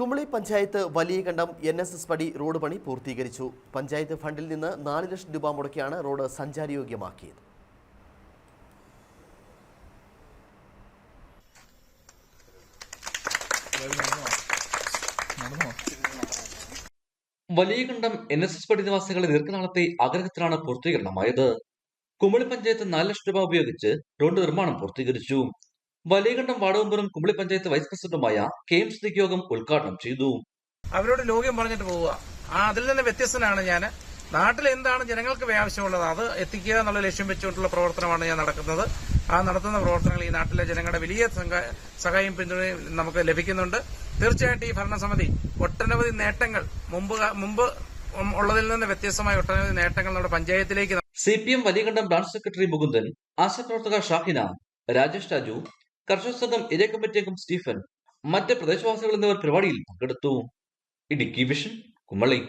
Kumily panchayat Valiyakandam N S S പടി road പണി പൂർത്തീകരിച്ചു. പഞ്ചായത്ത് ഫണ്ടിൽ നിന്ന് നാല് ലക്ഷം രൂപ മുടക്കിയാണ് റോഡ് സഞ്ചാരയോഗ്യമാക്കിയത്. വലിയകണ്ഠം എൻ എസ് എസ് പടി നിവാസികളുടെ ദീർഘനാളത്തെ ആഗ്രഹത്തിലാണ് പൂർത്തീകരണമായത്. കുമളി പഞ്ചായത്ത് നാല് ലക്ഷം രൂപ ഉപയോഗിച്ച് റോഡ് നിർമ്മാണം പൂർത്തീകരിച്ചു. വലിയകണ്ഠം വാടകമ്പുറം കുമ്പളി കുമളി പഞ്ചായത്ത് വൈസ് പ്രസിഡന്റുമായ കെ എം സിദ്ദിഖ് യോഗം ഉദ്ഘാടനം ചെയ്തു. അവരോട് ലോകം പറഞ്ഞിട്ട് പോവുക. ആ അതിൽ തന്നെ വ്യത്യസ്തനാണ് ഞാൻ. നാട്ടിൽ എന്താണ് ജനങ്ങൾക്ക് ആവശ്യമുള്ളത്? അത് എത്തിക്കുക എന്നുള്ള ലക്ഷ്യം വെച്ചുകൊണ്ടുള്ള പ്രവർത്തനമാണ് ഞാൻ നടക്കുന്നത്. ആ നടത്തുന്ന പ്രവർത്തനങ്ങൾ ഈ നാട്ടിലെ ജനങ്ങളുടെ വലിയ സഹായം പിന്തുണയും നമുക്ക് ലഭിക്കുന്നുണ്ട്. തീർച്ചയായിട്ടും ഈ ഭരണസമിതി ഒട്ടനവധി നേട്ടങ്ങൾ മുമ്പ് മുമ്പ് ഉള്ളതിൽ നിന്ന് വ്യത്യസ്തമായ ഒട്ടനവധി നേട്ടങ്ങൾ നമ്മുടെ പഞ്ചായത്തിലേക്ക് C P M Valiyakandam branch secretary Mukundan ആശാപ്രവർത്തക Shahina Rajesh Raju കർഷക സംഘം ഏരിയ കമ്മിറ്റി അംഗം സ്റ്റീഫൻ. മറ്റ് പ്രദേശവാസികൾ എന്നിവർ പരിപാടിയിൽ പങ്കെടുത്തു. ഇടുക്കി വിഷൻ കുമളി.